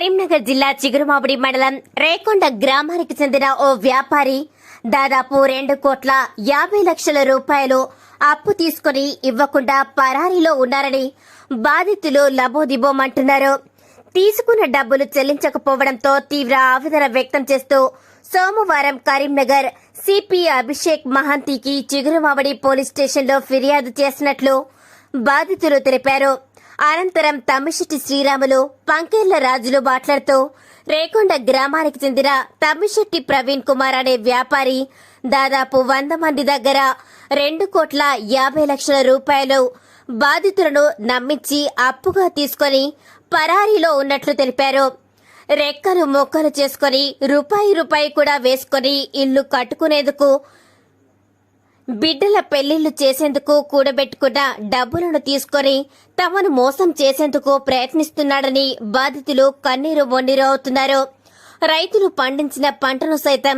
కరీంనగర్ జిల్లా చిగురుమామిడి మండలం రేకొండ గ్రామానికి చెందిన ఓ వ్యాపారి దాదాపు రెండు కోట్ల యాభై లక్షల రూపాయలు అప్పు తీసుకుని ఇవ్వకుండా పరారీలో ఉన్నారని బాధితులు లబోదిబోమంటున్నారు తీసుకున్న డబ్బులు చెల్లించకపోవడంతో తీవ్ర ఆవేదన వ్యక్తం చేస్తూ సోమవారం కరీంనగర్ సిపి అభిషేక్ మహంతికి చిగురుమామిడి పోలీస్ స్టేషన్లో ఫిర్యాదు చేసినట్లు బాధితులు తెలిపారు. అనంతరం తమ్మిశెట్టి శ్రీరాములు పంకేళ్ళ రాజులు మాట్లాడుతూ రేకొండ గ్రామానికి చెందిన తమ్మిశెట్టి ప్రవీణ్ కుమార్ అనే వ్యాపారి దాదాపు వంద మంది దగ్గర రెండు కోట్ల యాభై లక్షల రూపాయలు బాధితులను నమ్మించి అప్పుగా తీసుకొని పరారీలో ఉన్నట్లు తెలిపారు. రెక్కలు మొక్కలు చేసుకొని రూపాయి రూపాయి కూడా వేసుకొని ఇల్లు కట్టుకునేందుకు బిడ్డల పెళ్ళిళ్ళు చేసేందుకు కూడబెట్టుకున్న డబ్బులను తీసుకొని తమను మోసం చేసేందుకు ప్రయత్నిస్తున్నాడని బాధితులు కన్నీరు మొన్నీరు అవుతున్నారు. రైతులు పండించిన పంటను సైతం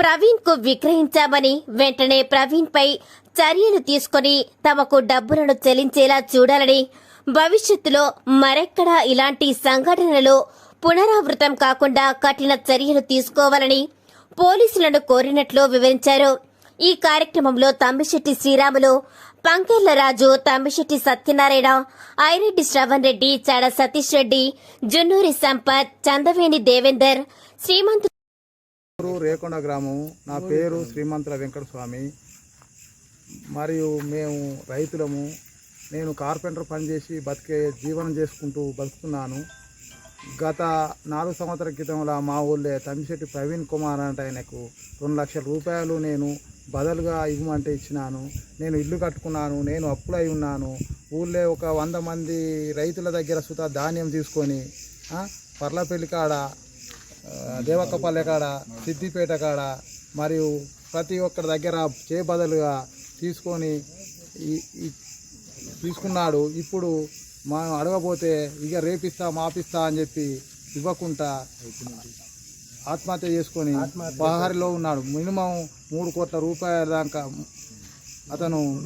ప్రవీణ్కు విక్రయించామని వెంటనే ప్రవీణ్ పై చర్యలు తీసుకొని తమకు డబ్బులను చెల్లించేలా చూడాలని భవిష్యత్తులో మరెక్కడా ఇలాంటి సంఘటనలు పునరావృతం కాకుండా కఠిన చర్యలు తీసుకోవాలని పోలీసులను కోరినట్లు వివరించారు. ఈ కార్యక్రమంలో తమ్మిశెట్టి శ్రీరాములు పంకెళ్ళ రాజు తమ్మిశెట్టి సత్యనారాయణ ఐరెడ్డి శ్రవణ్ రెడ్డి చాడ సతీష్ రెడ్డి జున్నూరి సంపత్ చందవేణి దేవేందర్ శ్రీమంత్ రేకొండ గ్రామం. నా పేరు శ్రీమంతుల వెంకట స్వామి మరియు మేము రైతులము. నేను కార్పెంటర్ పనిచేసి బతికే జీవనం చేసుకుంటూ బతుకుతున్నాను. గత నాలుగు సంవత్సరాల క్రితంలో మా ఊళ్ళో తమ్మిశెట్టి ప్రవీణ్ కుమార్ అంటే ఆయనకు రెండు లక్షల రూపాయలు నేను బదులుగా ఇవ్వమంటే ఇచ్చినాను. నేను ఇల్లు కట్టుకున్నాను నేను అప్పులై ఉన్నాను. ఊళ్ళో ఒక వంద మంది రైతుల దగ్గర సుతా ధాన్యం తీసుకొని పర్లపల్లి కాడ దేవక్కపల్లె కాడ సిద్దిపేట కాడ మరియు ప్రతి ఒక్కరి దగ్గర చే బదులుగా తీసుకొని తీసుకున్నాడు. ఇప్పుడు మనం అడగపోతే ఇక రేపిస్తా మాపిస్తా అని చెప్పి ఇవ్వకుండా ఆత్మహత్య చేసుకొని బహారిలో ఉన్నాడు. మినిమం మూడు కోట్ల రూపాయల దాకా అతను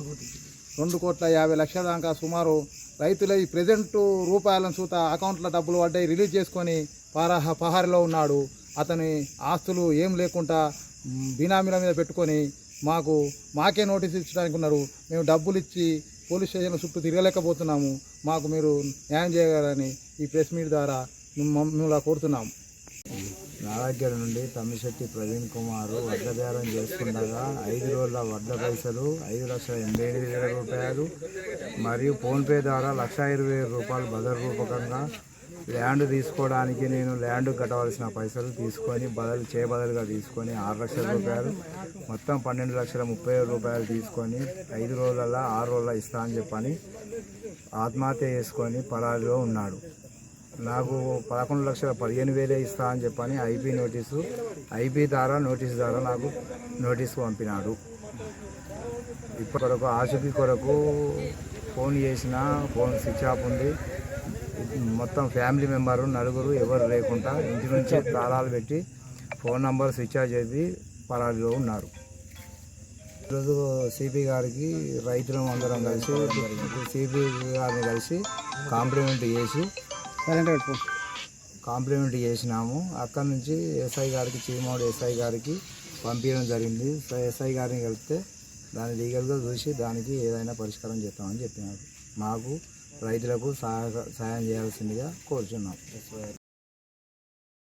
రెండు కోట్ల యాభై లక్షల దాకా సుమారు రైతుల ఈ ప్రజెంట్ రూపాయలను చూత అకౌంట్లో డబ్బులు పడ్డాయి. రిలీజ్ చేసుకొని పహార పహారిలో ఉన్నాడు. అతని ఆస్తులు ఏం లేకుండా బినామీల మీద పెట్టుకొని మాకు మాకే నోటీస్ ఇచ్చడానికి ఉన్నారు. మేము డబ్బులు ఇచ్చి పోలీస్ స్టేషన్ చుట్టూ తిరగలేకపోతున్నాము. మాకు మీరు న్యాయం చేయగలరని ఈ ప్రెస్ మీట్ ద్వారా మిమ్మ- మిమ్మల్ని కోరుతున్నాము. నా దగ్గర నుండి తమ్మిశెట్టి ప్రవీణ్ కుమార్ వడ్ల బేరం చేసుకుండగా ఐదు రోజుల వడ్ల పైసలు ఐదు లక్షల ఎనభై ఎనిమిది వేల రూపాయలు మరియు ఫోన్పే ద్వారా లక్ష ఇరవై వేల రూపాయలు బదర్ రూపకంగా ల్యాండ్ తీసుకోవడానికి నేను ల్యాండ్ కట్టవలసిన పైసలు తీసుకొని బదలు చేయబదలుగా తీసుకొని ఆరు లక్షల రూపాయలు మొత్తం పన్నెండు లక్షల ముప్పై వేల రూపాయలు తీసుకొని ఐదు రోజులలో ఆరు రోజుల ఇస్తా అని చెప్పని ఆత్మహత్య చేసుకొని పరాదిలో ఉన్నాడు. నాకు పదకొండు లక్షల పదిహేను వేలే ఇస్తా అని చెప్పని ఐపీ నోటీసు ఐపీ ద్వారా నోటీస్ ద్వారా నాకు నోటీస్ పంపినాడు. ఇప్పటి కొరకు ఆశపి కొరకు ఫోన్ చేసిన ఫోన్ స్విచ్ ఆఫ్ ఉంది. మొత్తం ఫ్యామిలీ మెంబరు నలుగురు ఎవరు లేకుండా ఇంటి నుంచి తాళాలు పెట్టి ఫోన్ నంబర్ స్విచ్ ఆఫ్ చేసి పరారీలో ఉన్నారు. ఈరోజు సిపి గారికి రైతులం అందరం కలిసి సిపి గారిని కలిసి కాంప్లిమెంట్ చేసి కాంప్లిమెంట్ చేసినాము. అక్కడ నుంచి ఎస్ఐ గారికి చీమోడు ఎస్ఐ గారికి పంపించడం జరిగింది. ఎస్ఐ గారిని కలిపితే దాన్ని లీగల్గా చూసి దానికి ఏదైనా పరిష్కారం చేస్తామని చెప్పినారు. మాకు రైతులకు సహాయ సహాయం చేయాల్సిందిగా కోరుచున్నాం.